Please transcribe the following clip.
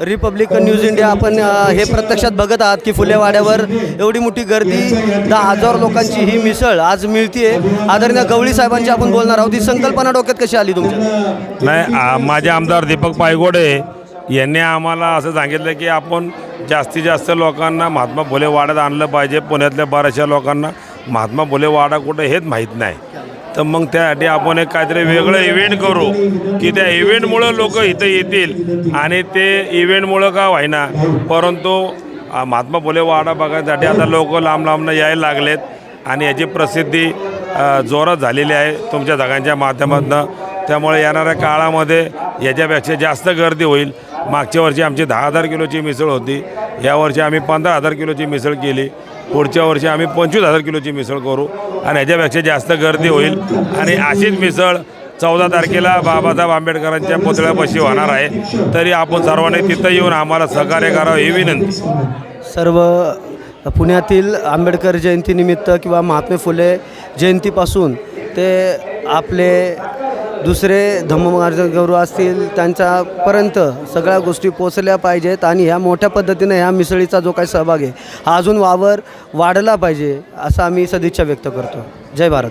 Republic news India आपण हे प्रत्यक्षात बघत आहात की फुलेवाड्यावर एवढी मोठी गर्दी दहा हजार लोकांची ही मिसळ आज मिळतीये. आदरणीय गवळी साहेबांची आपण बोलणार आहोत. ही संकल्पना डोक्यात कशी आली तुमच्या? नाही माझे आमदार दीपक पायगोडे यांनी आम्हाला असं सांगितलं की आपण जास्तीत जास्त लोकांना महात्मा फुले वाड्यात आणलं पाहिजे. पुण्यातल्या बऱ्याचशा लोकांना महात्मा फुले वाडा कुठं हेच माहीत नाही. तर मग त्यासाठी आपण एक काहीतरी वेगळं इव्हेंट करू की त्या इव्हेंटमुळं लोक इथं येतील. आणि ते इव्हेंटमुळं का व्हायना? परंतु महात्मा फुले वाडा बघायसाठी आता लोक लांब लांबनं यायला लागलेत. आणि याची प्रसिद्धी जोरात झालेली आहे तुमच्या सगळ्यांच्या माध्यमातून. त्यामुळे येणाऱ्या काळामध्ये याच्यापेक्षा जास्त गर्दी होईल. मागच्या वर्षी आमची दहा हजार किलोची मिसळ होती. यावर्षी आम्ही पंधरा हजार किलोची मिसळ केली. पुढच्या वर्षी आम्ही पंचवीस हजार किलोची मिसळ करू आणि ह्याच्यापेक्षा जास्त गर्दी होईल. आणि अशीच मिसळ चौदा तारखेला बाबासाहेब आंबेडकरांच्या पुतळ्यापाशी होणार आहे. तरी आपण सर्वांनी तिथं येऊन आम्हाला सहकार्य करावं ही विनंती. सर्व पुण्यातील आंबेडकर जयंतीनिमित्त किंवा महात्मे फुले जयंतीपासून ते आपले दुसरे धम्ममार्गगुरू असतील त्यांच्यापर्यंत सगळ्या गोष्टी पोचल्या पाहिजेत आणि ह्या मोठ्या पद्धतीने ह्या मिसळीचा जो काही सहभाग आहे हा अजून वावर वाढला पाहिजे असा आम्ही सदिच्छा व्यक्त करतो. जय भारत.